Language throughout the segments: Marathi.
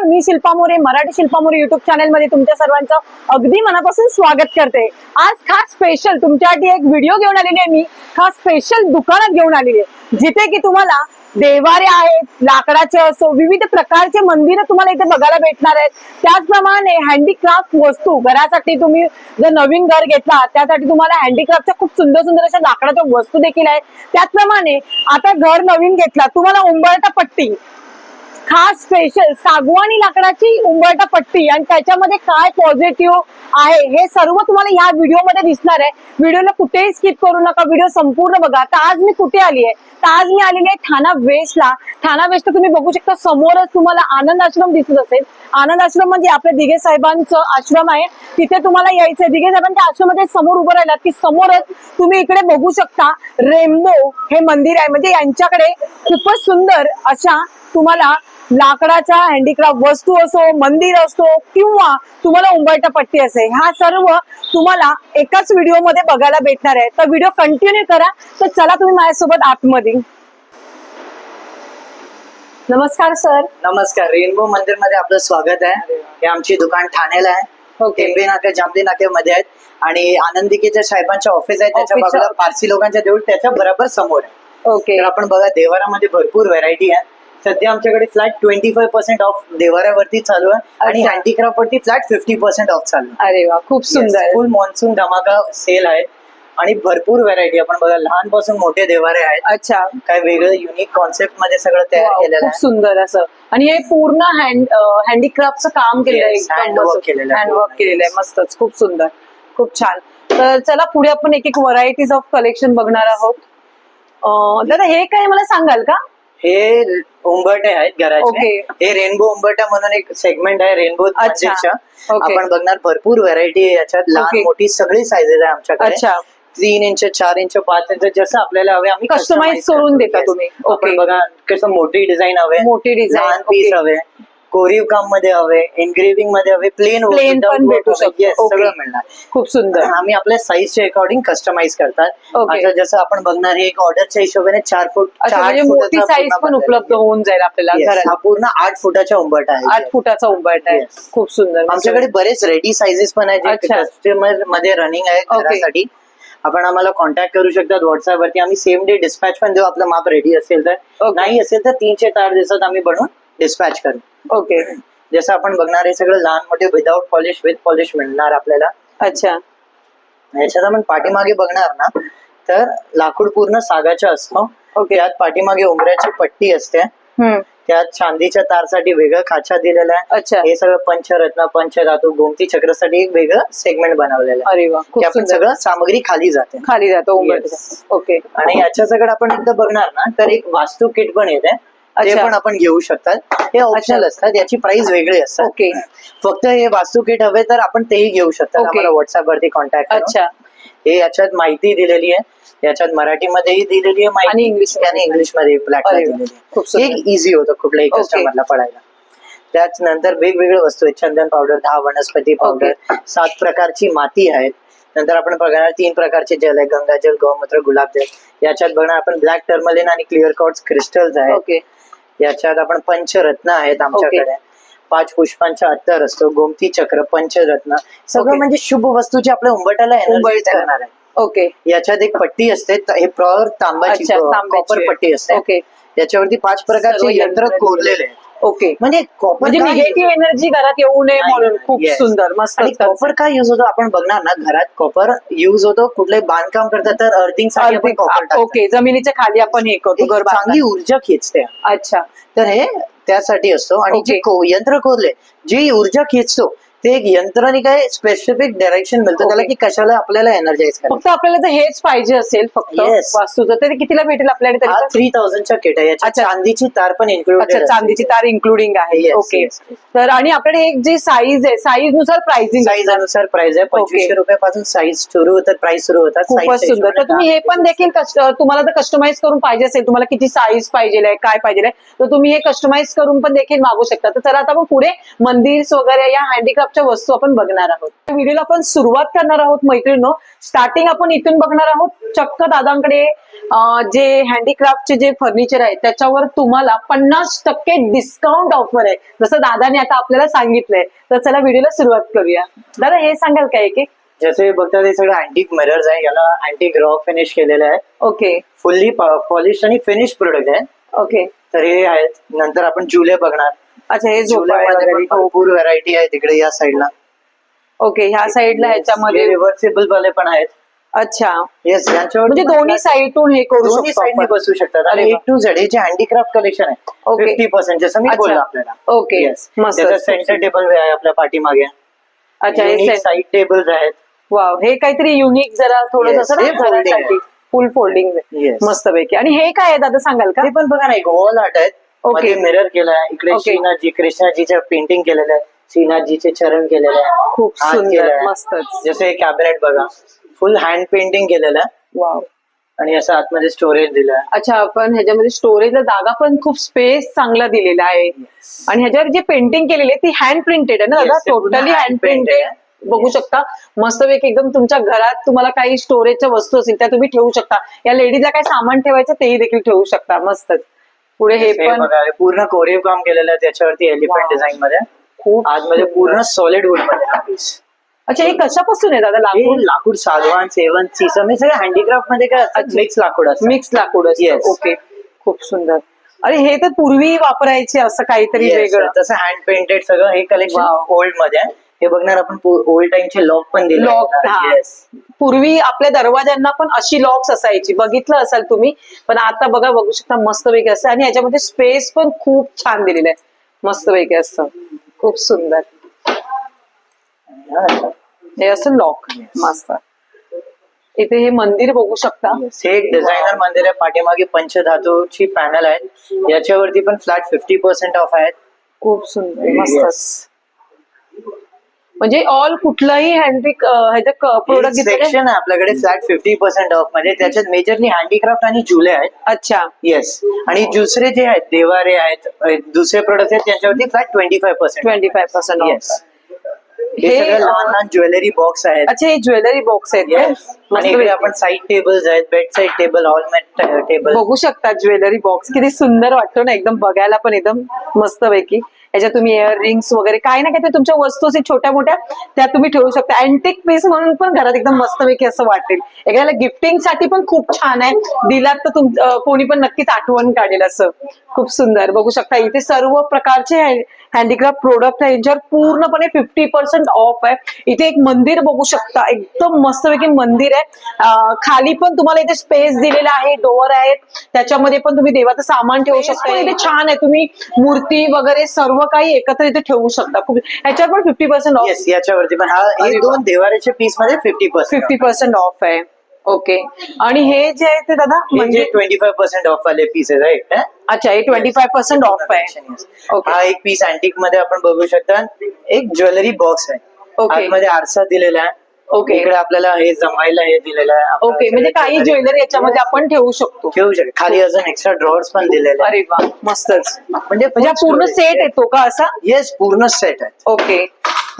नमस्कार मी शिल्पा मोरे मराठी शिल्पा मोरे युट्यूब चॅनलमध्ये तुमच्या सर्वांचं अगदी मनापासून स्वागत करते. आज खास स्पेशल तुमच्यासाठी एक व्हिडिओ घेऊन आलेली आहे मी. खास स्पेशल दुकानात घेऊन आलेली आहे. जिथे की तुम्हाला देवारे आहेत लाकडाचे असो विविध प्रकारचे मंदिरं तुम्हाला इथे बघायला भेटणार आहेत. त्याचप्रमाणे हँडीक्राफ्ट वस्तू घरासाठी तुम्ही जर नवीन घर घेतला त्यासाठी तुम्हाला हँडीक्राफ्टच्या खूप सुंदर सुंदर अशा लाकडाच्या वस्तू देखील आहेत. त्याचप्रमाणे आता घर नवीन घेतला तुम्हाला उंबरटा पट्टी खास स्पेशल सागवानी लाकडाची उंबरटा पट्टी आणि त्याच्यामध्ये काय पॉझिटिव्ह आहे हे सर्व तुम्हाला ह्या व्हिडिओमध्ये दिसणार आहे. व्हिडिओला कुठेही स्किप करू नका. व्हिडिओ संपूर्ण बघा. तर आज मी कुठे आली आहे? तर आज मी आलेली आहे ठाणा वेस्टला ठाणा वेस्ट तुम्ही बघू शकता समोरच तुम्हाला आनंद आश्रम दिसत असेल. आनंद आश्रम म्हणजे आपल्या दिघे साहेबांचं आश्रम आहे. तिथे तुम्हाला यायचंय. दिघे साहेबांच्या आश्रमामध्ये समोर उभं राहिलात की समोरच तुम्ही इकडे बघू शकता रेनबो हे मंदिर आहे. म्हणजे यांच्याकडे खूपच सुंदर अशा तुम्हाला लाकडाच्या हँडीक्राफ्ट वस्तू असो मंदिर असो किंवा तुम्हाला उंबरटा पट्टी असेल ह्या सर्व तुम्हाला एकाच व्हिडिओमध्ये बघायला भेटणार आहे. तर व्हिडिओ कंटिन्यू करा. तर चला तुम्ही माझ्यासोबत आतमध्ये. नमस्कार सर नमस्कार. रेनबो मंदिरमध्ये आपलं स्वागत आहे. हे आमची दुकान ठाण्याला आहे. ओके टेंबे नाका जांभली नाक्यामध्ये आहेत. आणि आनंदिकेच्या साहेबांच्या ऑफिस आहे त्याच्या बाजूला पारसी लोकांच्या देऊळ त्याच्या बरोबर समोर आहे. ओके आपण बघा देवारामध्ये भरपूर व्हरायटी आहे. सध्या आमच्याकडे flat twenty five percent off देवाऱ्यावरती चालू आहे आणि अच्छा. हँडीक्राफ्ट वरती फ्लॅट फिफ्टी पर्सेंट ऑफ चालू अरे वा खूप सुंदर. फुल मान्सून धमाका सेल आहे आणि भरपूर व्हरायटी आपण बघा लहानपासून मोठे देवारे आहेत. अच्छा. काय वेगळं युनिक कॉन्सेप्टमध्ये सगळं तयार Wow, केलेलं खूप आहे. सुंदर असं. आणि हे पूर्ण हँड हँडीक्राफ्टचं काम केलेलं आहे Yes, handwork केलेलं आहे. हँडवर्क. केलेलं आहे. मस्तच खूप सुंदर. खूप छान. तर चला पुढे आपण एक एक व्हरायटीज ऑफ कलेक्शन बघणार आहोत. अं, दादा हे काय मला सांगाल का? हे उंबरटे आहेत घराचे Okay. हे रेनबो उंबरटा म्हणून एक सेगमेंट आहे रेनबो अच्छा. Okay. आपण बघणार भरपूर व्हरायटी आहे याच्यात लहान Okay. मोठी सगळी साईजेस आहे आमच्याकडे अच्छा तीन इंच चार इंच पाच इंच जसं आपल्याला हवे आम्ही Customize customize करून करतो. देता Yes. तुम्ही. आपण Okay. बघा कसं मोठी डिझाईन हवे मोठी. लहान पीस. हवे कोरीव काममध्ये हवे एनग्रेविंगमध्ये हवे प्लेन प्लेन पण भेटू शकतो. सगळं मिळणार खूप सुंदर आम्ही आपल्या साईजच्या अकॉर्डिंग कस्टमाइज करतात. आता जसं आपण बघणार हे एक ऑर्डरच्या हिशोबाने चार फूट म्हणजे मोठी साईज पण उपलब्ध. होऊन जाईल आपल्याला हा पूर्ण आठ फुटाचा उंबरटा आहे आठ फुटाचा उंबरट आहे. खूप सुंदर आमच्याकडे बरेच रेडी साईजेस पण आहेत. कस्टमरमध्ये रनिंग आहे. घरासाठी आपण आम्हाला कॉन्टॅक्ट करू शकतात व्हॉट्सअप वरती आम्ही सेम डे डिस्पॅच पण देऊ आपलं माप रेडी असेल तर. नाही असेल तर तीन ते चार दिवसात आम्ही बनवून डिस्पॅच करू ओके. जसं आपण बघणार हे सगळं लहान मोठे विदाउट पॉलिश विथ पॉलिश मिळणार आपल्याला. अच्छा. याच्यात आपण पाठीमागे बघणार ना तर लाकूड पूर्ण सागाचं असतं. ओके. त्यात पाठीमागे उमऱ्याची पट्टी असते. त्यात चांदीच्या तारसाठी वेगळं खाचा दिलेला आहे. अच्छा. हे सगळं पंचरत्न पंचधातू गोमती चक्रसाठी एक वेगळं सेगमेंट बनवलेलं आहे. अरे आपण सगळं सामग्री खाली जाते. खाली जातो. ओके. आणि याच्या सगळं आपण एकदा बघणार ना तर एक वास्तू किट पण येते. ते. पण आपण घेऊ शकतात हे ऑप्शनल असतात याची प्राइस वेगळी असतात. ओके. फक्त हे वास्तू किट हवे तर आपण तेही घेऊ शकतात. आम्हाला व्हॉट्सअप वरती कॉन्टॅक्ट अच्छा. हे याच्यात माहिती दिलेली आहे. याच्यात मराठीमध्येही दिलेली आहे माहिती. इंग्लिश आणि इंग्लिशमध्ये सुंदर. एक इझी होतं कुठल्याही. कस्टमरला पडायला त्याच नंतर वेगवेगळ्या वस्तू आहेत. चंदन पावडर दहा वनस्पती पावडर सात प्रकारची माती आहेत. नंतर आपण बघणार तीन प्रकारचे जल आहे गंगाजल गौमूत्र गुलाबजल. याच्यात बघणार आपण ब्लॅक टर्मलिन आणि क्लिअर कॉट्स क्रिस्टल्स आहेत. ओके. याच्यात आपण पंचरत्न आहेत आमच्याकडे. पाच पुष्पांचा अत्तर असतो गोमती चक्र पंचरत्न. सगळं. म्हणजे शुभ वस्तू जे आपल्या उंबरठ्याला. करणार आहे. ओके. याच्यात एक पट्टी असते हे प्रॉर तांबाची कॉपर पट्टी असते. ओके. याच्यावरती पाच प्रकारचे यंत्र यंत्र कोरलेले आहेत. ओके. म्हणजे कॉपर म्हणजे निगेटिव्ह एनर्जी घरात येऊ नये म्हणून. खूप yes. सुंदर मस्त आणि कॉपर काय युज होतो आपण बघणार ना घरात कॉपर युज होतो कुठलंही बांधकाम करतात तर अर्थिंगसाठी आपण कॉपर टाकतो ओके जमिनीच्या खाली आपण हे करतो एक घर चांगली ऊर्जा खेचते. अच्छा. तर हे त्यासाठी असतो. आणि जे Okay. को- यंत्र कोरले जी ऊर्जा खेचतो ते एक यंत्राने काय स्पेसिफिक डायरेक्शन मिळतं. त्याला. की कशाला आपल्याला एनर्जाईज फक्त आपल्याला जर हेच पाहिजे असेल फक्त Yes. वास्तूचं तर ते कितीला भेटेल आपल्याकडे हा तरी थ्री थाउजंडचा किट आहे अच्छा. चांदीची तार पण इन्क्लूड अच्छा चांदीची तार इन्क्लुडिंग आहे. Yes, okay yes, yes. तर आणि आपल्याकडे एक जी साईज आहे साईजनुसार प्राइसिंग साईज अनुसार प्राइस आहे. पंचवीसशे रुपयापासून साईज सुरू होतात प्राइस सुरू होतात. खूपच सुंदर. तर हिशोबाने तुम्ही हे पण देखील कस्ट- तुम्हाला जर कस्टमाइज करून पाहिजे असेल. तुम्हाला किती साईज पाहिजे आहे काय पाहिजे आहे. तर तुम्ही हे कस्टमाइज करून पण देखील मागू शकता. तर चला आता आपण पुढे मंदिर्स वगैरे या हँडीक्राफ्ट हँडीक्राफ्टच्या वस्तू आपण बघणार आहोत. व्हिडिओला आपण सुरुवात करणार आहोत मैत्रिणी स्टार्टिंग आपण इथून बघणार आहोत चक्क दादांकडे जे हँडीक्राफ्टचे जे फर्निचर आहे त्याच्यावर तुम्हाला पन्नास टक्के डिस्काउंट ऑफर आहे. जसं दादाने आता आपल्याला सांगितलंय तर चला व्हिडिओला सुरुवात करूया. दादा हे सांगाल का एक एक जसे बघता ते सगळं अँटिक मिरर्स आहे याला अँटिक रॉ फिनिश केलेलं आहे. ओके. फुल्ली पॉलिश आणि फिनिश प्रोडक्ट आहे. ओके. तर हे आहेत. नंतर आपण जुले बघणार. अच्छा हे पण भरपूर व्हरायटी आहे तिकडे या साईडला ओके ह्या साईडला ह्याच्यामध्ये रिव्हर्सेबल वाले पण आहेत. अच्छा. येस यांच्यावर म्हणजे दोन्ही साईडून हे करू दोन्ही शकतो साईडने आपण. बसू शकतात. अरे आणि वा. ए टू झेड हे जे हँडीक्राफ्ट कलेक्शन आहे Okay. फिफ्टी पर्सेंट जसं मी अच्छा. बोललो आपल्याला. ओके. येस मस्त. त्याचं सेंटर टेबल आहे आपल्या पाठीमागे. अच्छा हे साईड टेबल्स आहेत. वाव. हे काहीतरी युनिक जरा थोडं Yes, असं हे folding आहे. Full folding Yes. मस्त पैकी आणि हे काय आहे दादा सांगाल का? ते पण बघा ना एक वॉल आर्ट आहेत. मध्ये मिरर केलाय. इकडे Okay. श्रीनाथजी कृष्णाजीचे पेंटिंग केलेलं आहे. श्रीनाथजीचे चरण केलेले आहे. खूप हात सुंदर केलाय. मस्तच. जसं हे कॅबिनेट बघा. फुल हँड पेंटिंग केलेलं आहे. वाव आणि असं आतमध्ये स्टोरेज दिलं आहे. अच्छा आपण ह्याच्यामध्ये स्टोरेजला जागा पण खूप स्पेस चांगला दिलेला आहे. आणि ह्याच्यावर जे पेंटिंग केलेली आहे ती हँड प्रिंटेड आहे ना Yes, दादा ते पूर्ण totally hand hand printed. Printed आहे. बघू शकता. मस्तपैकी एकदम तुमच्या घरात तुम्हाला काही स्टोरेजच्या वस्तू असतील त्या तुम्ही ठेवू शकता. या लेडीजला काय सामान ठेवायचं तेही देखील ठेवू शकता. मस्तच. पुढे हे पण बघा हे पूर्ण कोरीव काम केलेलं आहे त्याच्यावरती एलिफंट Wow. डिझाईन मध्ये. खूप आतमध्ये पूर्ण सॉलिड वुडमध्ये हा piece. अच्छा हे कशापासून आहे दादा? हे लाकूड? लाकूड सागवान सेवन सीसम हे सगळं हँडीक्राफ्टमध्ये काय अच्छा. मिक्स लाकूड असतं मिक्स लाकूड Yes. ओके खूप सुंदर. अरे हे तर पूर्वी वापरायचे असं काहीतरी Yes, वेगळं. तसं हँड पेंटेड सगळं हे कलेक्शन Wow. ओल्डमध्ये. आहे हे बघणार आपण ओल्ड टाइमचे लॉक पण दिले लॉक पूर्वी आपल्या दरवाज्यांना पण अशी लॉक्स असायची. बघितलं असाल तुम्ही पण आता बघा बघू शकता मस्त वेगळी असतं आणि याच्यामध्ये स्पेस पण खूप छान दिलेलं आहे मस्त वेगळे असतं खूप सुंदर. हे असं लॉक मस्त. इथे हे मंदिर बघू शकता. हे एक डिझायनर मंदिर आहे. पाठीमागे पंचधातूची पॅनल आहेत. याच्यावरती पण फ्लॅट फिफ्टी पर्सेंट ऑफ आहेत. खूप सुंदर. मस्तच. म्हणजे ऑल कुठलाही ह्याच्या प्रोडक्ट सेक्शन आहे आपल्याकडे फ्लॅट फिफ्टी पर्सेंट ऑफमध्ये त्याच्यात मेजरली हँडीक्राफ्ट आणि जुले आहेत. अच्छा. येस आणि दुसरे जे आहेत देवारे आहेत दुसरे प्रोडक्ट आहेत त्यांच्यावरती flat twenty five percent twenty five percent yes हे लहान लहान ज्वेलरी बॉक्स आहेत. अच्छा हे ज्वेलरी बॉक्स आहेत. आणि. आपण साईड टेबल्स आहेत बेड साईड टेबल हॉलमेट टेबल बघू शकता ज्वेलरी बॉक्स किती सुंदर वाटतो ना एकदम बघायला पण एकदम मस्त पैकी. याच्यात तुम्ही इयर रिंग्स वगैरे काही ना काही तुमच्या वस्तू छोट्या मोठ्या त्या तुम्ही ठेवू शकता. अँटिक पीस म्हणून पण घरात एकदम मस्तपैकी असं वाटेल. एखाद्याला गिफ्टिंगसाठी पण खूप छान आहे. दिलात तर तुमचं कोणी पण नक्कीच आठवण काढेल असं. खूप सुंदर. बघू शकता इथे सर्व प्रकारचे हँडीक्राफ्ट प्रोडक्ट आहे. यांच्यावर पूर्णपणे फिफ्टी पर्सेंट ऑफ आहे. इथे एक मंदिर बघू शकता. एकदम मस्तपैकी मंदिर आहे. खाली पण तुम्हाला इथे स्पेस दिलेला आहे. डोअर आहेत. त्याच्यामध्ये पण तुम्ही देवाचं सामान ठेवू शकता. इथे छान आहे. तुम्ही मूर्ती वगैरे सर्व काही एकत्र इथे ठेवू शकता. खूप ह्याच्यावर पण फिफ्टी पर्सेंट ऑफ याच्यावरती. पण हा हे. दोन देवाऱ्याच्या पीसमध्ये fifty percent fifty percent off आहे. ओके आणि हे जे आहे ते दादा म्हणजे ट्वेंटी फाय पर्सेंट ऑफ वाले पीसेस आहेत हा? अच्छा हे ट्वेंटी फाय पर्सेंट ऑफ आहे. ओके हा एक पीस अँटिकमध्ये आपण बघू शकता. एक ज्वेलरी बॉक्स आहे. Okay. आतमध्ये आरसा दिलेला. आहे Okay. इकडे आपल्याला हे जमायला हे दिलेलं आहे. ओके म्हणजे काही ज्वेलरी याच्यामध्ये आपण ठेवू शकतो. ठेवू शकतो. खाली अजून एक्स्ट्रा ड्रॉर्स पण दिलेले अरे वा मस्तच. म्हणजे म्हणजे पूर्ण सेट येतो का असा? येस पूर्ण सेट आहे. ओके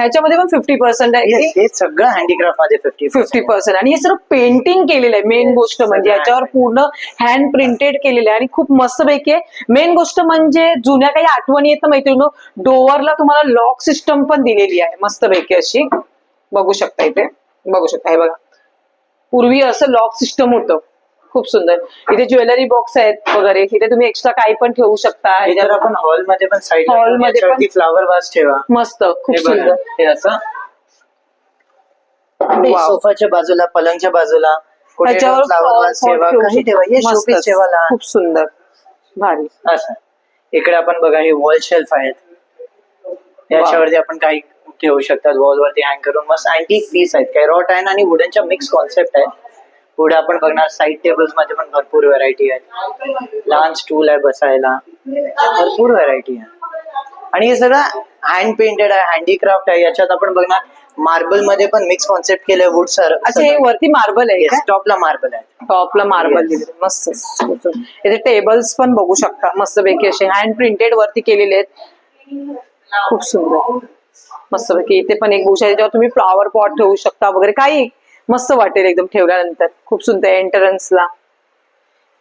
ह्याच्यामध्ये पण फिफ्टी पर्सेंट आहे. हे सगळं हँडीक्राफ्टमध्ये फिफ्टी फिफ्टी पर्सेंट आणि हे सर्व पेंटिंग केलेलं आहे मेन गोष्ट म्हणजे. याच्यावर पूर्ण हँड प्रिंटेड केलेलं आहे आणि खूप मस्त पैकी आहे. मेन गोष्ट म्हणजे जुन्या काही आठवणी येतं मैत्रिणी डोअरला तुम्हाला लॉक सिस्टम पण दिलेली आहे. मस्त पैकी अशी. बघू शकता इथे. बघू शकता हे बघा. पूर्वी असं लॉक सिस्टम होतं. खूप सुंदर. इथे ज्वेलरी बॉक्स आहेत वगैरे. इथे तुम्ही एक्स्ट्रा काही पण ठेवू शकता. हे आपण हॉलमध्ये पण साईड Hall मध्ये पण- फ्लावर वास ठेवा. मस्त. खूप हे सुंदर. हे असं. सोफाच्या बाजूला पलंगच्या बाजूला. लहान. खूप सुंदर. भारी. असं. इकडे आपण बघा हे वॉल शेल्फ आहेत. याच्यावरती आपण काही ठेवू शकतात. वॉल वरती हँग करून. मस्त अँटिक पीस आहेत. काही रॉट आहे आणि वुडनच्या मिक्स कॉन्सेप्ट आहे पुढे आपण बघणार साईड टेबल्समध्ये पण भरपूर व्हरायटी आहेत. लहान स्टूल आहे बसायला. भरपूर व्हरायटी आहे. आणि हे सगळं हँड पेंटेड आहे हँडीक्राफ्ट आहे. याच्यात आपण बघणार मार्बलमध्ये पण मिक्स कॉन्सेप्ट केलंय वुड सर अच्छा हे वरती मार्बल आहे टॉपला मार्बल आहे. टॉपला मार्बल. दिले मस्त इथे टेबल्स पण बघू शकता. मस्त पैकी असे हँड प्रिंटेड वरती केलेले आहेत. खूप सुंदर. मस्तपैकी इथे पण एक भूषा त्याच्यावर तुम्ही फ्लॉवर पॉट ठेवू शकता वगैरे. काही मस्त वाटेल एकदम ठेवल्यानंतर. खूप सुंदर एंट्रन्सला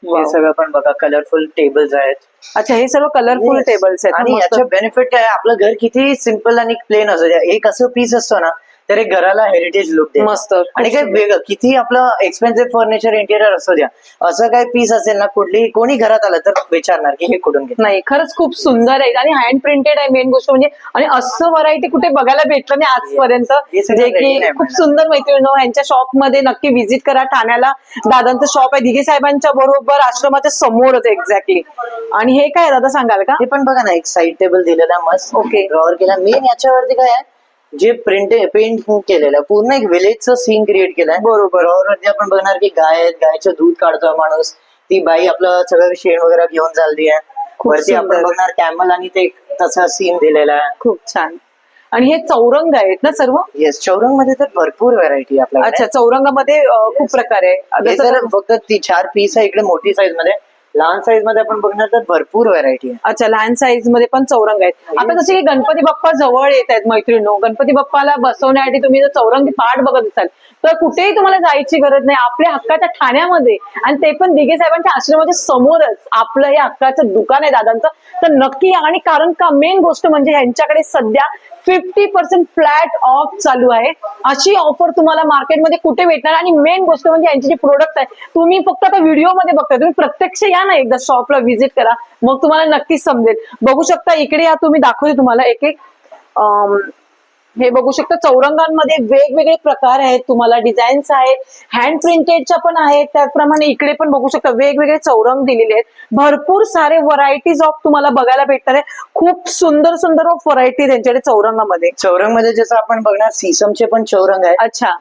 हे सगळं पण बघा कलरफुल टेबल्स आहेत. अच्छा हे सर्व कलरफुल. टेबल्स आहेत आणि. याचं बेनिफिट काय आहे, आपलं घर किती सिंपल आणि प्लेन असू एक असं पीस असतो ना तर एक घराला हेरिटेज लुक दे. मस्त. आणि काय वेगळं किती आपलं एक्सपेन्सिव्ह फर्निचर इंटिरियर असू द्या असं काय पीस असेल ना कुठली कोणी घरात आलं तर विचारणार की हे कुठून घेतलं. नाही खरंच खूप सुंदर आहे. आणि हँड प्रिंटेड आहे मेन गोष्ट म्हणजे आणि असं व्हरायटी कुठे बघायला भेटलं नाही आजपर्यंत. जे की खूप. सुंदर मैत्रिणी यांच्या शॉपमध्ये नक्की व्हिजिट करा. ठाण्याला दादांचं शॉप आहे. दिघे साहेबांच्या बरोबर आश्रमाच्या समोरच एक्झॅक्टली आणि हे काय दादा सांगाल का? हे पण बघा ना एक साईड टेबल दिलेला मस्त Okay. ड्रॉवर केला. मेन याच्यावरती काय आहे? जे प्रिंट पेंट केलेलं आहे पूर्ण एक विलेजचं सीन क्रिएट केलंय. बरोबर. आपण बघणार की गाय आहेत गायचं दूध काढतोय माणूस. ती बाई आपलं सगळं शेण वगैरे घेऊन चालली आहे. वरती आपण. बघणार कॅमल आणि ते तसा सीन दिलेला आहे. खूप छान. आणि हे चौरंग आहेत ना सर्व? येस चौरंगमध्ये तर भरपूर व्हरायटी आपल्याकडे. अच्छा चौरंगामध्ये खूप प्रकार आहे. हे जसं तर फक्त ती चार पीस आहे इकडे मोठी साईजमध्ये. लहान साईजमध्ये आपण बघणार तर भरपूर व्हरायटी आहे. अच्छा लहान साईजमध्ये पण चौरंग आहेत. आता जसे की गणपती बाप्पा जवळ येत आहेत मैत्रिणी गणपती बाप्पाला बसवण्यासाठी तुम्ही जर चौरंगी पाठ बघत असाल तर कुठेही तुम्हाला जायची गरज नाही. आपल्या हक्काच्या ठाण्यामध्ये आणि ते पण दिघे साहेबांच्या आश्रमाच्या समोरच आपलं हे हक्काचं दुकान आहे दादांचं. तर नक्की या. आणि कारण का मेन गोष्ट म्हणजे यांच्याकडे सध्या फिफ्टी पर्सेंट फ्लॅट ऑफ चालू आहे. अशी ऑफर तुम्हाला मार्केटमध्ये कुठे भेटणार? आणि मेन गोष्ट म्हणजे यांचे जे प्रोडक्ट आहे तुम्ही फक्त आता व्हिडिओमध्ये बघताय. तुम्ही प्रत्यक्ष या ना एकदा शॉपला व्हिजिट करा. मग तुम्हाला नक्कीच समजेल. बघू शकता इकडे या तुम्ही दाखवते तुम्हाला एक एक हे बघू शकता चौरंगांमध्ये वेगवेगळे प्रकार आहेत. तुम्हाला डिझाईन्स आहेत हँड प्रिंटेडच्या पण आहेत. त्याचप्रमाणे इकडे पण बघू शकता वेगवेगळे चौरंग दिलेले आहेत. भरपूर सारे व्हरायटीज ऑफ तुम्हाला बघायला भेटणार आहे. खूप सुंदर सुंदर व्हरायटी त्यांच्याकडे चौरंगामध्ये. चौरंगमध्ये जसं आपण बघणार सीसमचे पण चौरंग आहेत. अच्छा.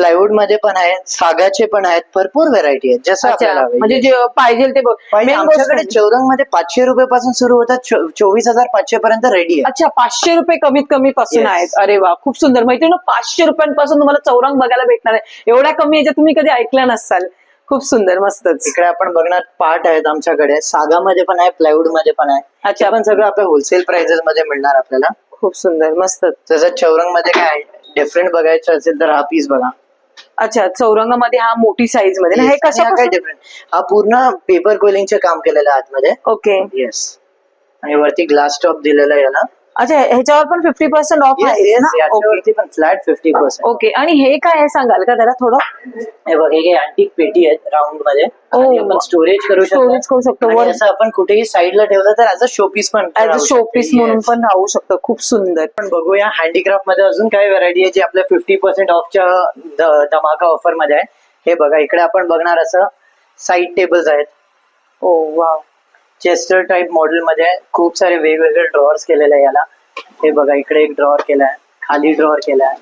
प्लायवूडमध्ये पण आहेत सागाचे पण आहेत भरपूर व्हरायटी आहेत जसं अच्छा आपल्याला हवे. म्हणजे जे पाहिजे ते बघ. पाहिजे मेन गोष्ट आमच्याकडे चौरंगमध्ये पाचशे रुपये पासून सुरू होतात चो- चोवीस हजार पाचशे पर्यंत रेडी आहे अच्छा पाचशे रुपये कमीत कमी पासून Yes. आहेत. अरे वा खूप सुंदर. मैत्रिणी पाचशे रुपयांपासून तुम्हाला चौरंग बघायला भेटणार आहे. एवढ्या कमी याच्यात तुम्ही कधी ऐकलं नसाल. खूप सुंदर मस्तच. इकडे आपण बघणार पार्ट आहेत आमच्याकडे. सागामध्ये पण आहे प्लायवूडमध्ये पण आहे. अच्छा. ते पण सगळं आपल्या होलसेल प्राइसेस मध्ये मिळणार आपल्याला. खूप सुंदर मस्तच जसं चौरंगमध्ये काय डिफरंट बघायचं असेल तर हा पीस बघा. अच्छा चौरंगामध्ये हा मोठी साईजमध्ये ना हे Yes. आणि हा काय डिफरंट हा पूर्ण पेपर कोलिंगचे काम केलेलं आहे आतमध्ये. ओके येस आणि वरती ग्लास टॉप दिलेला आहे याला. अच्छा ह्याच्यावर पण फिफ्टी पर्सेंट ऑफ Yes, आहे yes, ना? ओके याच्यावरती पण फ्लॅट फिफ्टी पर्सेंट ओके आणि हे काय आहे सांगाल का जरा थोडं? हे बघ हे अँटिक पेटी आहेत राऊंडमध्ये Oh, आणि आपण स्टोरेज करू शकतो. Storage करू शकतो. आणि वर- असं आपण कुठेही साईडला ठेवलं तर ऍज अ शोपीस पण ऍज अ राहू शो शकते. पीस म्हणून. पण राहू शकतं खूप सुंदर. आपण बघूया हँडीक्राफ्टमध्ये अजून काय व्हरायटी आहे जी आपल्या फिफ्टी पर्सेंट ऑफच्या ध- धमाका ऑफरमध्ये आहे. हे बघा इकडे आपण बघणार असं साईड टेबल्स आहेत. ओ वा चेस्टर टाईप मॉडेल मध्ये खूप सारे वेगवेगळे ड्रॉअर्स केलेले आहे याला. हे बघा इकडे एक ड्रॉअर केलाय खाली ड्रॉअर केलाय.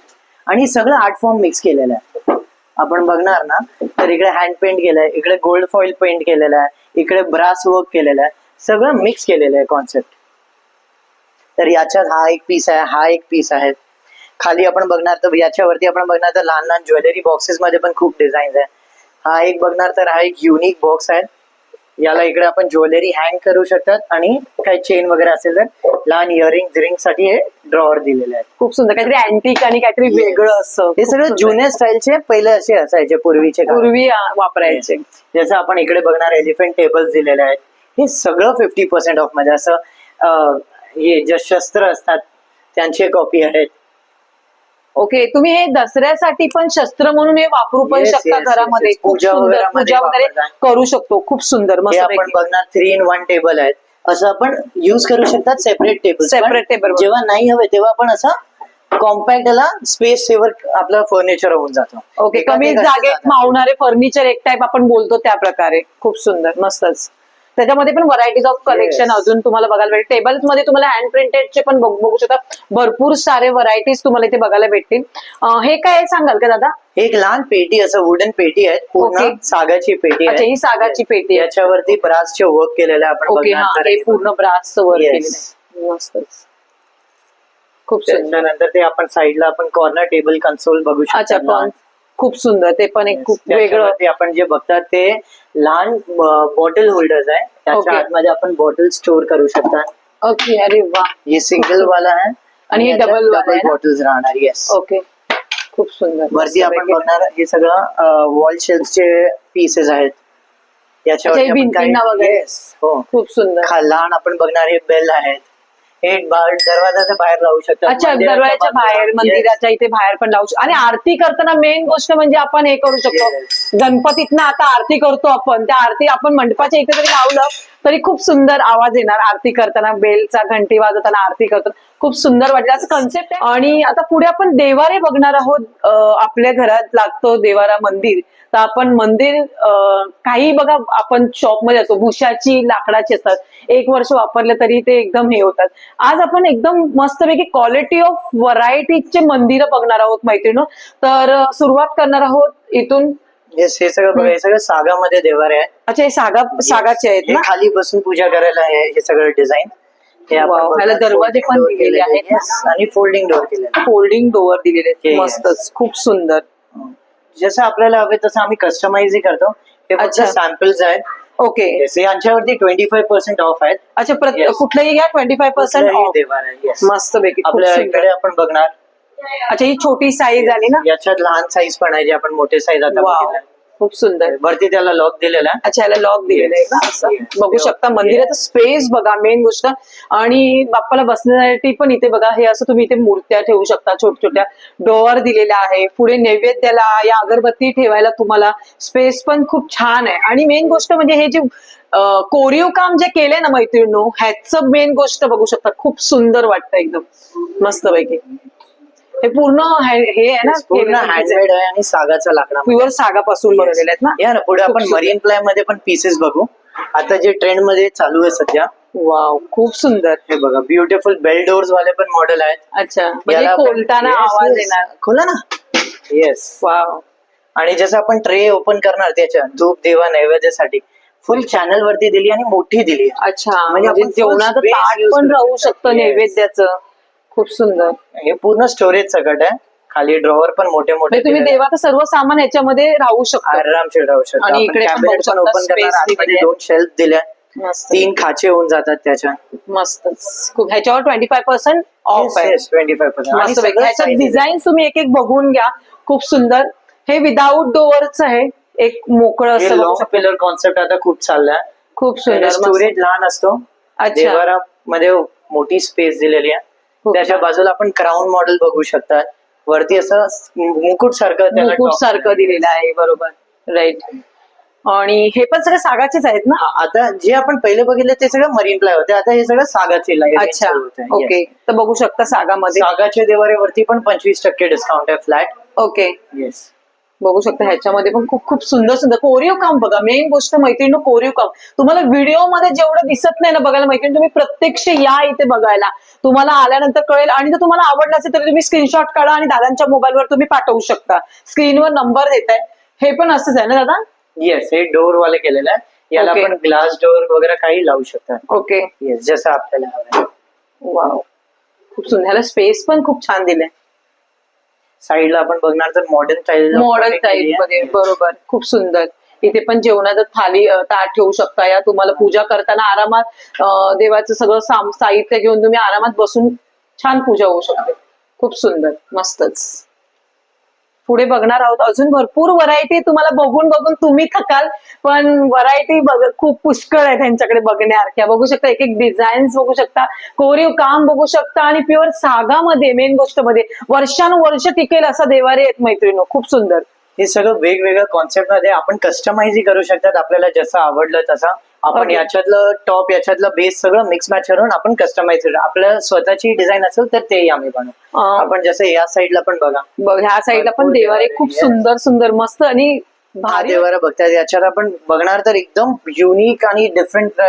आणि सगळं आर्ट फॉर्म मिक्स केलेलं आहे. आपण बघणार ना तर इकडे हँड पेंट केलंय इकडे गोल्ड फॉईल पेंट केलेलं आहे इकडे ब्रास वर्क केलेलं आहे. सगळं मिक्स केलेलं आहे कॉन्सेप्ट तर याच्यात हा एक पीस आहे हा एक पीस आहे. खाली आपण बघणार तर याच्यावरती आपण बघणार तर लहान लहान ज्वेलरी बॉक्सेस मध्ये पण खूप डिझाईन्स आहे. हा एक बघणार तर हा एक युनिक बॉक्स आहे. याला इकडे आपण ज्वेलरी हँग करू शकतात आणि काही चेन वगैरे असेल तर लहान इयरिंग रिंगसाठी हे ड्रॉवर दिलेले आहेत. खूप सुंदर. काहीतरी अँटिक आणि काहीतरी. वेगळं असं. हे सगळं. जुन्या स्टाईलचे पहिले असे असायचे पूर्वीचे. पूर्वी वापरायचे. जसं आपण इकडे बघणार एलिफंट टेबल्स दिलेले आहेत. हे सगळं फिफ्टी पर्सेंट ऑफमध्ये. असं हे जे शस्त्र असतात त्यांचे कॉपी आहेत. ओके तुम्ही हे दसऱ्यासाठी पण शस्त्र म्हणून हे वापरू पण Yes, शकता yes, yes, घरामध्ये yes. खूप पूजा सुंदर वगैरे मध्ये पूजा वगैरे वापरतात. करू शकतो खूप सुंदर हे मस्त आपण बघणार थ्री इन वन टेबल आहेत असं आपण युज करू शकतात सेपरेट टेबल Separate table. जेव्हा नाही हवे तेव्हा आपण असं कॉम्पॅक्ट स्पेस सेवर आपलं फर्निचर होऊन जातं ओके एका कमी ठिकाणी जागेत. मावणारे फर्निचर एक टाईप आपण बोलतो त्या प्रकारे खूप सुंदर मस्तच त्याच्यामध्ये पण व्हरायटीज ऑफ कलेक्शन. अजून तुम्हाला बघायला भेटेल. टेबल्समध्ये तुम्हाला हँड प्रिंटेडचे पण बघ- शकता. भरपूर सारे व्हरायटीज तुम्हाला इथे बघायला भेटतील. हे काय आहे सांगाल का दादा? एक लहान पेटी असं वुडन पेटी आहे पूर्ण. सागाची पेटी अच्छा आहे ही सागाची पेटी आहे. याच्यावरती ब्रासचे वर्क केलेलं आहे आपण ओके हा पूर्ण ब्रासचं वर Yes. केलेलं आहे. खूप सुंदर. त्याच्यानंतर ते आपण साईडला आपण कॉर्नर टेबल कन्सोल बघू शकतो. खूप सुंदर. ते पण एक खूप वेगळं आपण जे बघतात ते लहान बॉटल होल्डर्स आहे. त्याच्या Okay. आतमध्ये आपण बॉटल स्टोर करू शकता. ओके अरे वा. हे सिंगल वाला आहे. आणि हे डबल बॉटल्स राहणार येस ओके खूप सुंदर. वरती आपण मस्तपैकी. बघणार हे सगळं वॉल चे पीसेस आहेत. याच्यावरती अच्छा, हे आपण काही- भिंतींना वगैरे? Yes, हो. खूप सुंदर. खा- लहान आपण बघणार हे बेल आहेत. हे दरवाजाच्या बाहेर लावू शकतात अच्छा दरवाजाच्या. बाहेर Yes. मंदिराच्या इथे बाहेर पण लावू शकतो आणि आरती करताना मेन गोष्ट म्हणजे आपण हे करू शकतो. गणपतीतनं आता आरती करतो आपण त्या आरती आपण मंडपाच्या इथे जरी लावलं तरी खूप सुंदर आवाज येणार आरती करताना बेलचा घंटी वाजवताना आरती करताना खूप सुंदर वाटेल. असं कन्सेप्ट आहे? आणि आता पुढे आपण देवारे बघणार आहोत आपल्या घरात लागतो देवारा मंदिर. तर आपण मंदिर काही बघा आपण शॉपमध्ये जातो भुशाची लाकडाची असतात. एक वर्ष वापरले तरी ते एकदम हे होतात. आज आपण एकदम मस्तपैकी क्वालिटी ऑफ व्हरायटीचे मंदिरं बघणार आहोत मैत्रिणी. तर सुरुवात करणार आहोत इथून. Yes, हे सगळं बघा हे सगळं सागामध्ये देवारे आहे. अच्छा हे सागा सागाचे आहेत खाली बसून पूजा करायला आहे हे सगळं डिझाईन ह्याला दरवाजे पण दिलेले आहेत? आणि फोल्डिंग डोअर केलेले आहे. फोल्डिंग डोअर दिलेले आहेत Yes. मस्तच खूप सुंदर जसं आपल्याला हवे तसं आम्ही कस्टमाइज करतो हे फक्त अच्छा. सॅम्पल्स आहेत ओके Yes, यांच्यावरती ट्वेंटी फाईव्ह पर्सेंट ऑफ आहेत अच्छा प्रत- Yes. कुठलंही घ्या ट्वेंटी फाय पर्सेंट yes. मस्त पैकी आपल्या इकडे आपण बघणार अच्छा ही छोटी साईज आली ना याच्यात लहान साईज पण आहे जे आपण मोठे साईज आता. खूप सुंदर. वरती त्याला लॉक दिलेला. आहे अच्छा याला लॉक दिलेलं आहे का असं. बघू शकता मंदिराचं स्पेस बघा मेन गोष्ट. आणि बाप्पाला बसण्यासाठी पण इथे बघा हे असं तुम्ही इथे मूर्त्या ठेवू शकता छोट्या छोट्या डोअर दिलेला आहे. पुढे नैवेद्याला या अगरबत्ती ठेवायला तुम्हाला स्पेस पण खूप छान आहे. आणि मेन गोष्ट म्हणजे हे जे कोरीव काम जे केलंय ना मैत्रिणीनो ह्याचं मेन गोष्ट बघू शकता. खूप सुंदर वाटतं एकदम. मस्त पैकी हे पूर्ण हे आहे ना पूर्ण हँडमेड आहे आणि सागाचा लाकडा प्युअर सागापासून बनवलेले आहेत ना? या ना पुढे आपण. मरीन प्लायमध्ये पण पीसेस बघू. आता जे ट्रेंडमध्ये चालू आहे सध्या. वाव खूप सुंदर. हे बघा ब्युटिफुल बेल डोर्स वाले पण मॉडेल आहेत. अच्छा म्हणजे याला आपण- खोलताना आवाज. येणार. खोला ना. येस वाव आणि जसं आपण ट्रे ओपन करणार त्याच्या धूप देवा नैवेद्यासाठी फुल चॅनल वरती दिली आणि मोठी दिली. अच्छा म्हणजे म्हणजे जेवणाचं ताट पण राहू शकतो. नैवेद्याचं. खूप सुंदर. हे पूर्ण स्टोरेज सकट आहे. खाली ड्रॉवर पण मोठे मोठे म्हणजे तुम्ही दिलेले आहेत. देवाचं सर्व सामान ह्याच्यामध्ये राहू शकतो. आरामशीर राहू शकतो. आणि इकडे पण cabinet बघू शकता ओपन करणार. आतमध्ये आहे. दोन शेल्फ दिल्या. मस्त. तीन खाचे होऊन जातात त्याच्या. मस्तच खूप ह्याच्यावर ट्वेंटी फाय पर्सेंट ऑफ आहे. ट्वेंटी फाय मस्त पैकी. ह्याच्यात डिझाईन तुम्ही एक एक बघून घ्या. खूप सुंदर. हे विदाऊट डोअरच आहे. एक मोकळं असं बघू लॉंग शकता. पिलर कॉन्सेप्ट आता खूप चाललाय. खूप सुंदर. मस्त. स्टोरेज लहान असतो. अच्छा. देवारामध्ये मोठी स्पेस दिलेली आहे. त्याच्या छान. बाजूला आपण क्राऊन मॉडेल बघू शकतात. वरती असं मुकुट सारखं मुकुट सारखं दिलेलं आहे बरोबर. राईट आणि हे पण सगळे सागाचेच आहेत ना? आता जे आपण पहिले बघितले ते सगळं मरीन प्लाय होते. आता हे सगळं सागाचे line अच्छा. ओके तर बघू शकता सागामध्ये. सागाच्या देवाऱ्यावरती पण पंचवीस टक्के डिस्काउंट आहे फ्लॅट ओके येस बघू शकता ह्याच्यामध्ये पण खूप खूप सुंदर सुंदर. कोरिओ काम बघा मेन गोष्ट मैत्रिणी कोरिओ काम. तुम्हाला व्हिडिओमध्ये जेवढं दिसत नाही ना बघायला मैत्रिणी तुम्ही प्रत्यक्ष या इथे बघायला. तुम्हाला आल्यानंतर कळेल आणि जर तुम्हाला आवडलं असेल तर तुम्ही स्क्रीनशॉट काढा आणि दादांच्या मोबाईलवर तुम्ही पाठवू शकता. स्क्रीनवर नंबर देत आहे हे पण असंच आहे ना दादा? येस हे डोर वाले केलेलं आहे. याला. आपण ग्लास डोर वगैरे काही लावू शकतात ओके येस जसं आपल्याला खूप सुंदर. ह्याला स्पेस पण खूप छान दिलाय. साईडला आपण बघणार तर मॉडर्न स्टाईल मॉडर्न टाईपमध्ये बरोबर. खूप सुंदर. इथे पण जेवणाचं थाली ताट ठेवू शकता या. तुम्हाला पूजा करताना आरामात देवाचं सगळं साहित्य घेऊन तुम्ही आरामात बसून छान पूजा होऊ शकते. खूप सुंदर. मस्तच. पुढे बघणार आहोत. अजून भरपूर व्हरायटी तुम्हाला बघून बघून तुम्ही थकाल पण व्हरायटी बघ खूप पुष्कळ आहे त्यांच्याकडे बघण्यासारख्या. बघू शकता एक एक डिझाईन्स बघू शकता कोरीव काम बघू शकता आणि प्युअर सागामध्ये मेन गोष्टमध्ये वर्षानुवर्ष टिकेल असा देवारे आहेत मैत्रिणी खूप सुंदर. हे सगळं वेगवेगळ्या कॉन्सेप्टमध्ये आपण कस्टमाइज करू शकतात आपल्याला जसं आवडलं तसं. आपण. याच्यातलं टॉप याच्यातलं बेस सगळं मिक्स मॅच करून आपण कस्टमाइज करू. आपल्या स्वतःची डिझाईन असेल तर तेही आम्ही बनवू. आपण जसं या साईडला पण बघा. बघ ह्या साईडला पण देवारे खूप. सुंदर सुंदर मस्त आणि भारी. देवारा बघतात. याच्यात आपण बघणार तर एकदम युनिक आणि डिफरंट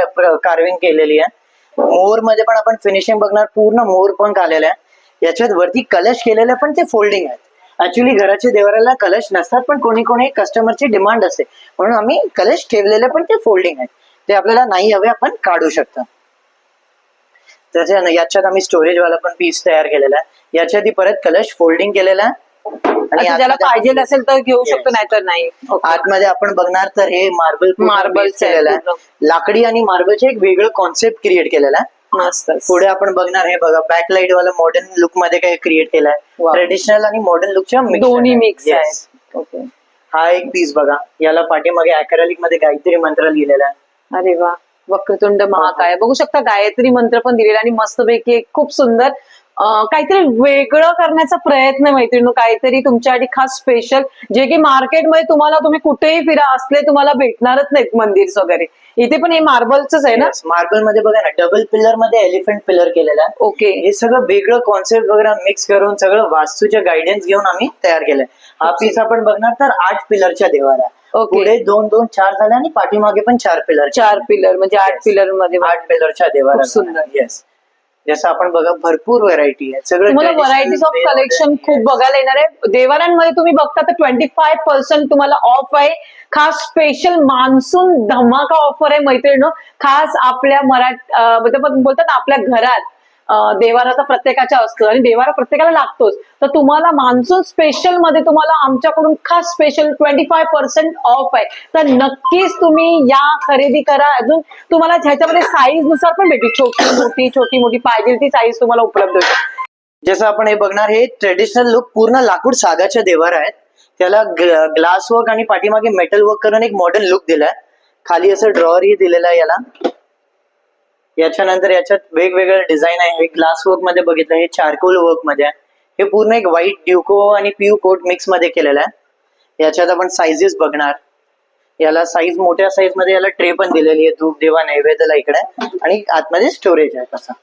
कार्विंग केलेली आहे. मोरमध्ये पण आपण फिनिशिंग बघणार. पूर्ण मोर पण आलेला आहे. याच्यात वरती कलश केलेले पण ते फोल्डिंग आहेत ऍक्च्युली घराच्या देवाऱ्याला कलश नसतात पण कोणी कोणी कस्टमरची डिमांड असते. म्हणून आम्ही कलश ठेवलेले पण ते फोल्डिंग आहेत ते आपल्याला नाही हवे आपण काढू शकतो. त्याच्या याच्यात आम्ही स्टोरेज वाला पण पीस तयार केलेला आहे. याच्यात परत कलश फोल्डिंग केलेला आहे. आणि ज्याला पाहिजे असेल तर घेऊ. शकतो नाहीतर नाही. Okay. आतमध्ये आपण बघणार तर हे मार्बल आहे केलेलं आहे. लाकडी आणि मार्बलचे एक वेगळं कॉन्सेप्ट क्रिएट केलेला आहे. मस्त. पुढे आपण बघणार हे बघा बॅकलाइट वाला मॉडर्न लुकमध्ये काही क्रिएट केलाय. ट्रेडिशनल आणि मॉडर्न लुकच्या दोन्ही मिक्स ओके हा एक पीस बघा. याला पाठीमागे अकॅरलिकमध्ये गायत्री मंत्र लिहिलेला आहे. अरे वा. वक्रतुंड महाकाय. बघू शकता गायत्री मंत्र पण दिलेला आणि मस्तपैकी एक खूप सुंदर काहीतरी वेगळं करण्याचा प्रयत्न मैत्रिणी काहीतरी तुमच्यासाठी खास स्पेशल जे की मार्केटमध्ये तुम्हाला तुम्ही कुठेही फिरा असले तुम्हाला भेटणारच नाहीत मंदिर वगैरे. इथे पण हे मार्बलच आहे ना? मार्बलमध्ये बघा ना डबल पिलरमध्ये एलिफंट पिलर केलेला आहे. ओके. हे सगळं वेगळं कॉन्सेप्ट वगैरे मिक्स करून सगळं वास्तूच्या गायडन्स घेऊन आम्ही तयार केलंय. हा पीस आपण बघणार तर आठ पिलरच्या देवाला. पुढे दोन दोन चार झाले आणि पाठीमागे पण चार पिलर चार पिलर म्हणजे आठ. पिलरमध्ये आठ पिलरच्या देवाला सुंदर. येस जसं आपण बघा भरपूर व्हरायटी आहे. सगळं व्हरायटीज ऑफ कलेक्शन खूप बघायला येणार आहे. देवारांमध्ये तुम्ही बघता तर ट्वेंटी फाय पर्सेंट तुम्हाला ऑफ आहे. खास स्पेशल मान्सून धमाका ऑफर आहे मैत्रिणी खास आपल्या मराठ बोलतात आपल्या घरात. देवारा तर प्रत्येकाच्या असतो आणि देवारा प्रत्येकाला लागतोच. तर तुम्हाला मान्सून स्पेशलमध्ये तुम्हाला आमच्याकडून खास special twenty five percent off आहे. तर नक्कीच तुम्ही या खरेदी करा. अजून तुम्हाला ह्याच्यामध्ये साईजनुसार पण भेटेल. छोटी मोठी छोटी मोठी पाहिजे ती साईज तुम्हाला उपलब्ध होईल. जसं आपण हे बघणार हे ट्रेडिशनल लुक पूर्ण लाकूड सागाच्या देवार आहेत. त्याला ग्लास वर्क आणि पाठीमागे मेटल वर्क करून एक मॉडर्न लुक दिलाय. खाली असं ड्रॉअरही दिलेलं आहे याला. याच्यानंतर याच्यात वेगवेगळे डिझाईन आहे. हे ग्लास वर्कमध्ये बघितलं हे चारकोल वर्कमध्ये आहे. हे पूर्ण एक व्हाईट ड्युको आणि पियू कोट मिक्समध्ये केलेलं आहे. याच्यात आपण साईजेस बघणार. याला साईज मोठ्या साईजमध्ये याला ट्रे पण दिलेली आहे. धूप देवा नैवेद्यला इकडे. आणि आतमध्ये स्टोरेज आहे तसा.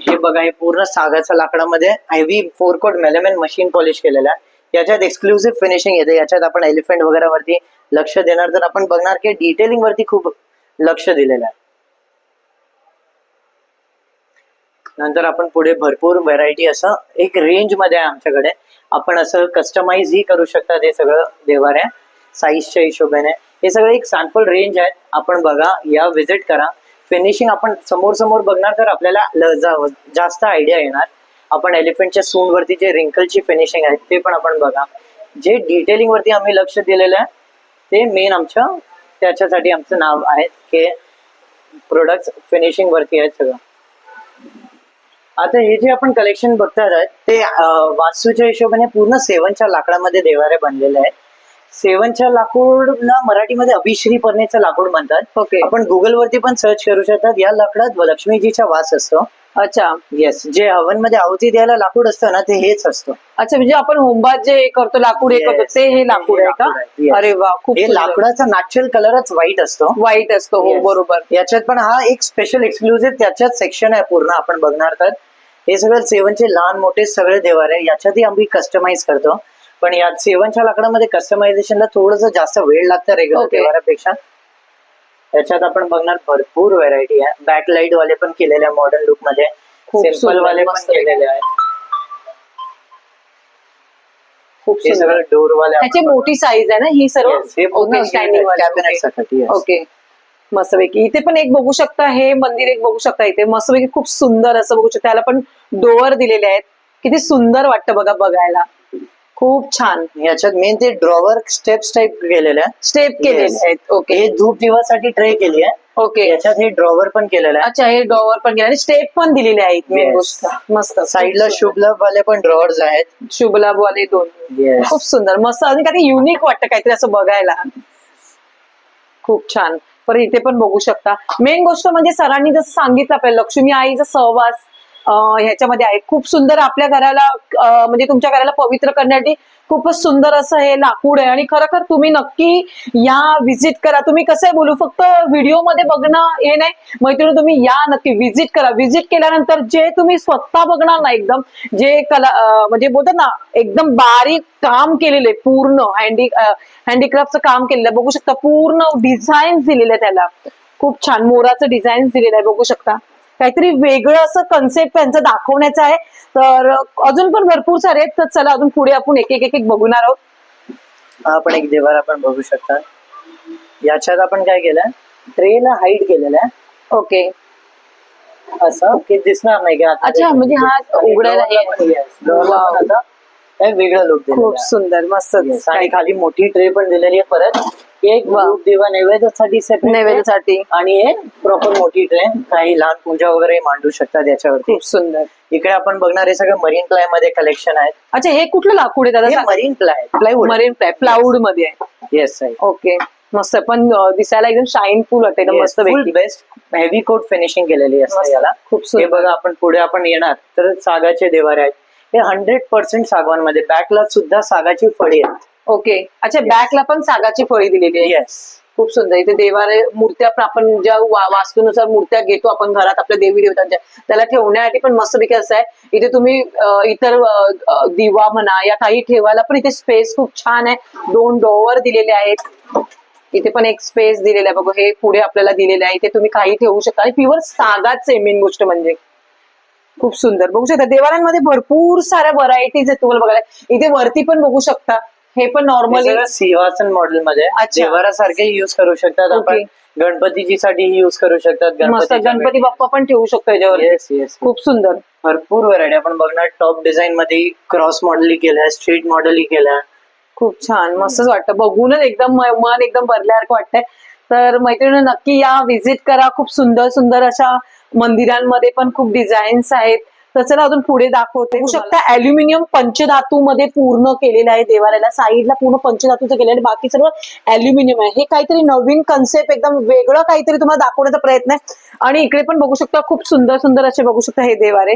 हे बघा हे पूर्ण सागाच्या लाकडामध्ये heavy four coat melamine machine polish केलेलं आहे. याच्यात एक्सक्लुसिव्ह फिनिशिंग येते. याच्यात आपण एलिफंट वगैरे वरती लक्ष देणार. तर आपण बघणार की डिटेलिंग वरती खूप लक्ष दिलेलं आहे. नंतर आपण पुढे भरपूर व्हरायटी असं एक रेंजमध्ये आहे आमच्याकडे. आपण असं कस्टमाइज ही करू शकता ते सगळं देवाऱ्या साईजच्या हिशोबाने. हे सगळं एक सॅम्पल रेंज आहे आपण बघा या व्हिजिट करा. फिनिशिंग आपण समोर समोर बघणार तर आपल्याला ल- जा- जास्त आयडिया येणार. आपण एलिफंटच्या सून वरती जे रिंकलची फिनिशिंग आहे ते पण आपण बघा. जे डिटेलिंग वरती आम्ही लक्ष दिलेलं आहे ते मेन आमच्या त्याच्यासाठी आमचं नाव आहे की प्रोडक्ट फिनिशिंग वरती आहेत सगळं. आता हे जे आपण कलेक्शन बघतात आहेत ते वास्तूच्या हिशोबाने पूर्ण सेवनच्या लाकडामध्ये देवारे बनलेले आहेत. सेवनच्या लाकूडला मराठीमध्ये अभिश्री पर्णेचं लाकूड म्हणतात. ओके आपण गुगल वरती पण सर्च करू शकतात या लाकडात लक्ष्मीजीचा वास असतो. अच्छा. येस जे हवनमध्ये आहुती द्यायला लाकूड असतं ना ते हेच असतं. अच्छा म्हणजे आपण होमबात जे करतो लाकूड हे. करतो ते हे लाकूड आहे लाकूड का. अरे वा खूप हे लाकडाचा नॅचरल कलरच व्हाईट असतो. वाईट असतो हो. बरोबर. याच्यात पण हा एक स्पेशल एक्सक्लुझिव्ह त्याच्यात सेक्शन आहे पूर्ण आपण बघणार तर हे सगळं सेवनचे लहान मोठे सगळे देवार आहे याच्यातही आम्ही कस्टमाइज करतो. पण या सेवनच्या लाकडामध्ये कस्टमायझेशनला थोडस जास्त वेळ लागतं रेग्युलर Okay. देवारापेक्षा याच्यात आपण बघणार भरपूर व्हरायटी आहे. बॅकलाइट वाले पण केलेले आहे मॉडर्न लुकमध्ये. खूप सिंपल सुंदर, वाले पण मस्त. केलेले आहेत. खूप हे सुंदर. सगळं डोर वाले ह्याची मोठी साईज आहे ना? ही सर्व Yes, हे स्टँडिंगसाठी yes. ओके मस्तपैकी. इथे पण एक बघू शकता हे मंदिर एक बघू शकता इथे. मस्तपैकी खूप सुंदर असं बघू शकता. त्याला पण डोअर दिलेले आहेत. किती सुंदर वाटतं बघा बघायला. खूप छान. याच्यात मेन ते ड्रॉवर स्टेप्स टाइप केलेले आहे स्टेप केलेले. आहेत. ओके हे धूप दिवासाठी ट्रे केली आहे. ओके याच्यात हे ड्रॉवर पण केलेलं आहे. अच्छा हे डोअर पण केले आणि स्टेप पण दिलेले आहेत. मेन. गोष्ट. मस्त. साईडला शुभ लाभ वाले पण ड्रॉवर्स आहेत. शुभ लाभ वाले दोन. खूप सुंदर. मस्त. आणि काही युनिक वाटतं काहीतरी असं बघायला. खूप छान. तर इथे पण बघू शकता. मेन गोष्ट म्हणजे सरांनी जसं सांगितलं आपल्याला लक्ष्मी आईचा सहवास ह्याच्यामध्ये आहे. खूप सुंदर आपल्या घराला म्हणजे तुमच्या घराला पवित्र करण्यासाठी खूपच सुंदर असं हे लाकूड आहे. आणि खरोखर तुम्ही नक्की या व्हिजिट करा. तुम्ही कसं आहे बोलू फक्त व्हिडिओमध्ये बघणं हे नाही. मैत्रिणी तुम्ही या नक्की व्हिजिट करा. व्हिजिट केल्यानंतर जे तुम्ही स्वतः बघणार ना एकदम जे कला म्हणजे बोलतात ना एकदम बारीक काम केलेले आहे पूर्ण हँडी हँडीक्राफ्टचं काम केलेलं आहे बघू शकता पूर्ण डिझाईन्स दिलेले आहे त्याला. खूप छान मोराचं डिझाईन्स दिलेलं आहे बघू शकता. काहीतरी वेगळं असं कन्सेप्ट त्यांचं दाखवण्याचं आहे. तर अजून पण भरपूर सारे आहेत. तर चला अजून पुढे आपण एक एक एक बघणार आहोत. हा पण एक देवार आपण बघू शकता. याच्यात आपण काय केलंय? ट्रेला हाईट केलेलं आहे. ओके असं की दिसणार नाही की अच्छा, म्हणजे हा उघडायला वेगळं लुक खूप सुंदर मस्त आणि खाली मोठी ट्रे पण दिलेली आहे परत. एक. धूप दिवा नैवेद्यासाठी नैवेद्यासाठी. आणि हे प्रॉपर मोठी ट्रे काही लहान पूजा वगैरे मांडू शकतात याच्यावरती. खूप सुंदर. इकडे आपण बघणार हे सगळं मरीन प्लायमध्ये कलेक्शन आहेत. अच्छा हे कुठलं लाकूड आहे दादा? Marine ply plywood marine ply प्लाऊडमध्ये आहे. येस ओके मस्त. पण अं, दिसायला एकदम शाईन फुल वाटते एकदम मस्त बेस्ट हेवी कोट फिनिशिंग केलेली असते मस्त. याला. खूप हे सुंदर. बघा आपण पुढे आपण येणार. तर सागाचे देवारे आहेत. हे हंड्रेड पर्सेंट सागवानमध्ये. बॅकला सुद्धा सागाची फळी आहेत. ओके. अच्छा बॅकला पण सागाची फळी दिलेली आहे. येस खूप सुंदर. इथे देवारे मूर्त्या पण आपण ज्या वास्तूनुसार मूर्त्या घेतो आपण घरात आपल्या देवी देवतांच्या त्याला ठेवण्यासाठी पण मस्तपैकी असं आहे. इथे तुम्ही इतर दिवा म्हणा या काही ठेवायला पण इथे स्पेस खूप छान आहे. दोन डोअर दिलेले आहेत. इथे पण एक स्पेस दिलेला आहे. बघू हे पुढे आपल्याला दिलेलं आहे. इथे तुम्ही काही ठेवू शकता आणि प्युअर सागाच मेन गोष्ट म्हणजे. खूप सुंदर. बघू शकता देवाऱ्यांमध्ये भरपूर साऱ्या व्हरायटीज आहेत तुम्हाला बघायला. इथे वरती पण बघू शकता. हे पण नॉर्मली सिंहासन मॉडेल मध्ये. देवारासारखे युज करू शकतात. आपण. गणपतीची साठी युज करू शकतात. मस्त. गणपती बाप्पा पण ठेवू शकतो याच्यावर. येस येस खूप सुंदर. भरपूर व्हरायटी आपण बघणार टॉप डिझाईन मध्ये क्रॉस मॉडेल केलंय स्ट्रीट मॉडेल केलंय. खूप छान. मस्तच वाटतं. बघूनच एकदम मन एकदम भरल्यासारखं वाटतंय. तर मैत्रिणी नक्की या विजिट करा. खूप सुंदर सुंदर अशा मंदिरांमध्ये पण खूप डिझाईन्स आहेत. तर चला अजून पुढे दाखवते. शकता अल्युमिनियम पंचधातू मध्ये पूर्ण केलेलं आहे देवाऱ्याला साईडला पूर्ण पंचधातूचं केलेलं आहे. बाकी सर्व अल्युमिनियम आहे. हे काहीतरी नवीन कन्सेप्ट एकदम वेगळं काहीतरी तुम्हाला दाखवण्याचा प्रयत्न आहे. आणि इकडे पण बघू शकता खूप सुंदर सुंदर असे बघू शकता हे देवारे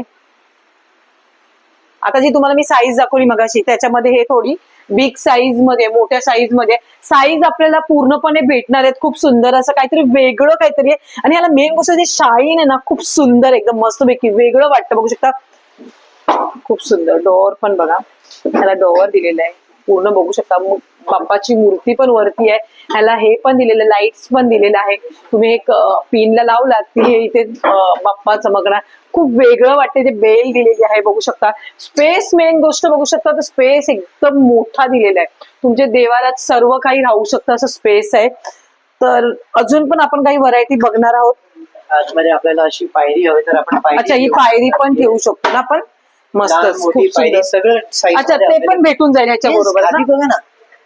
आता जी तुम्हाला मी साईज दाखवली मगाशी त्याच्यामध्ये हे थोडी बिग साईजमध्ये मोठ्या साईजमध्ये. साईज आपल्याला पूर्णपणे भेटणार आहेत खूप सुंदर असं काहीतरी वेगळं काहीतरी आहे. आणि याला मेन गोष्ट जे शाईन आहे ना खूप सुंदर एकदम मस्त पैकी वेगळं वाटतं. बघू शकता? खूप सुंदर. डोअर पण बघा. त्याला डोअर दिलेलं आहे. पूर्ण बघू शकता. बाप्पाची मूर्ती पण वरती आहे. ह्याला हे पण दिलेलं लाईट्स पण दिलेलं आहे. तुम्ही एक पिनला लावलात की हे इथे बाप्पा चमकणार. खूप वेगळं वाटते ते बेल दिलेली आहे बघू शकता. स्पेस मेन गोष्ट बघू शकता तर स्पेस एकदम मोठा दिलेला आहे. तुमच्या देवालात सर्व काही राहू शकतं असं स्पेस आहे. तर अजून पण आपण काही व्हरायटी बघणार आहोत. आतमध्ये आपल्याला अशी पायरी हवी तर आपण अच्छा ही. पायरी पण ठेवू शकतो ना आपण? मस्त सगळं अच्छा ते. पण भेटून जाईल याच्या बरोबर बघा ना.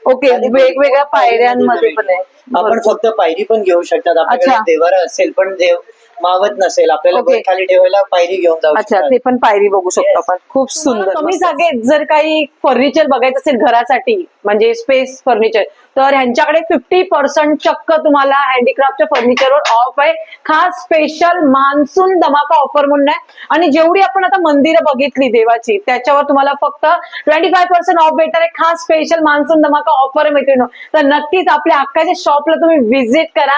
ओके वेगवेगळ्या पायऱ्यांमध्ये पण आहे आपण. फक्त पायरी पण घेऊ शकतात आपल्याकडे अच्छा. देवारा असेल पण देव मावत नसेल आपल्याला Okay. वर खाली ठेवायला पायरी घेऊन जाऊ अच्छा शकतात. ते पण पायरी बघू शकतो. आपण. खूप सुंदर कमी जागेत जर काही फर्निचर बघायचं असेल घरासाठी म्हणजे स्पेस फर्निचर तर ह्यांच्याकडे फिफ्टी पर्सेंट चक्क तुम्हाला हँडीक्राफ्टच्या फर्निचरवर ऑफ आहे. खास स्पेशल मान्सून धमाका ऑफर म्हणून आहे. आणि जेवढी आपण आता मंदिरं बघितली देवाची त्याच्यावर तुम्हाला फक्त ट्वेंटी फाय पर्सेंट ऑफ भेटणार आहे. खास स्पेशल मान्सून धमाका ऑफर आहे मैत्रिणी तर नक्कीच आपल्या हक्काच्या शॉपला तुम्ही व्हिजिट करा.